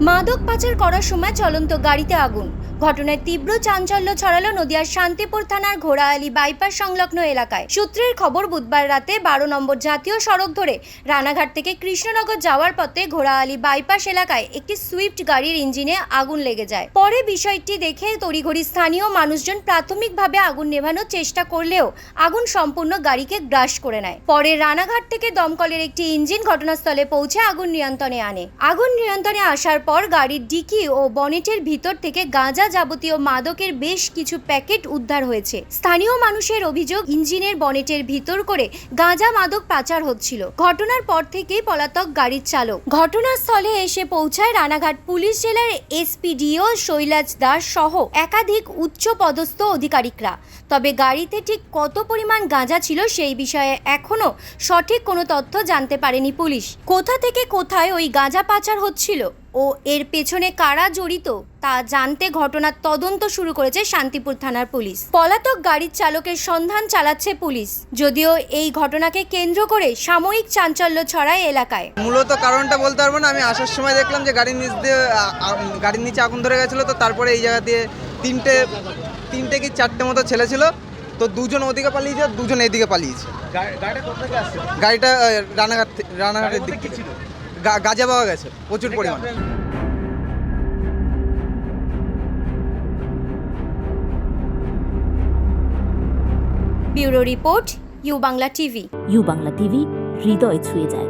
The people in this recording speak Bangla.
মাদক পাচার করার সময় চলন্ত গাড়িতে আগুন। ঘটনায় তীব্র চাঞ্চল্য ছড়ালো নদিয়ার শান্তিপুর থানার ঘোড়াআলী বাইপাস সংলগ্ন এলাকায়। সূত্রের খবর, বুধবার রাতে বারো নম্বর জাতীয় সড়ক ধরে রানাঘাট থেকে কৃষ্ণনগর যাওয়ার পথে ঘোড়াআলী বাইপাস এলাকায় একটি সুইফট গাড়ির ইঞ্জিনে আগুন লেগে যায়। পরে বিষয়টি দেখে তড়িঘড়ি স্থানীয় মানুষজন প্রাথমিকভাবে আগুন নেভানোর চেষ্টা করলেও আগুন সম্পূর্ণ গাড়িকে গ্রাস করে নেয়। পরে রানাঘাট থেকে দমকলের একটি ইঞ্জিন ঘটনাস্থলে পৌঁছে আগুন নিয়ন্ত্রণে আনে। আগুন নিয়ন্ত্রণে আসার পর গাড়ির ডিকি ও বনেটের ভিতর থেকে গাঁজা যাবতীয় মাদকের বেশ কিছু প্যাকেট উদ্ধার হয়েছে। স্থানীয় মানুষের অভিযোগ, ইঞ্জিনের বনেটের ভিতর করে গাঁজা মাদক পাচার হচ্ছিল। ঘটনার পর থেকেই পলাতক গাড়ির চালক। ঘটনাস্থলে এসে পৌঁছায় রানাঘাট পুলিশ জেলার এসপিডিও শৈলাজ দাস সহ একাধিক উচ্চ পদস্থ আধিকারিকরা তবে গাড়িতে ঠিক কত পরিমাণ গাঁজা ছিল সেই বিষয়ে এখনও সঠিক কোনো তথ্য জানতে পারেনি পুলিশ। কোথা থেকে কোথায় ওই গাঁজা পাচার হচ্ছিল? ও এর পেছনে কারা জড়িত তা জানতে ঘটনার তদন্ত শুরু করেছে শান্তিপুর থানার পুলিশ। পলাতক গাড়ির চালকের সন্ধান চালাচ্ছে পুলিশ। যদিও এই ঘটনাকে কেন্দ্র করে সাময়িক চাঞ্চল্য ছড়ায় এলাকায়। মূলত কারণটা বলতে পারব না আমি আসার সময় দেখলাম যে গাড়ির নিচ দিয়ে গাড়ির নিচে আগুন ধরে গেছিল তো তারপরে এই জায়গা দিয়ে তিনটে তিনটে কি চারটে মতো ছেলে ছিল তো দুজন ওদিকে পালিয়েছে দুজন এদিকে পালিয়েছে। গাড়িটা কোথা থেকে আসছে? গাড়িটা আহ, রানাঘাট রানাঘাটের দিক থেকে। গাঁজা পাওয়া গেছে প্রচুর পরিমাণে। Bureau report U Bangla TV. U Bangla TV হৃদয় ছুঁয়ে যায়।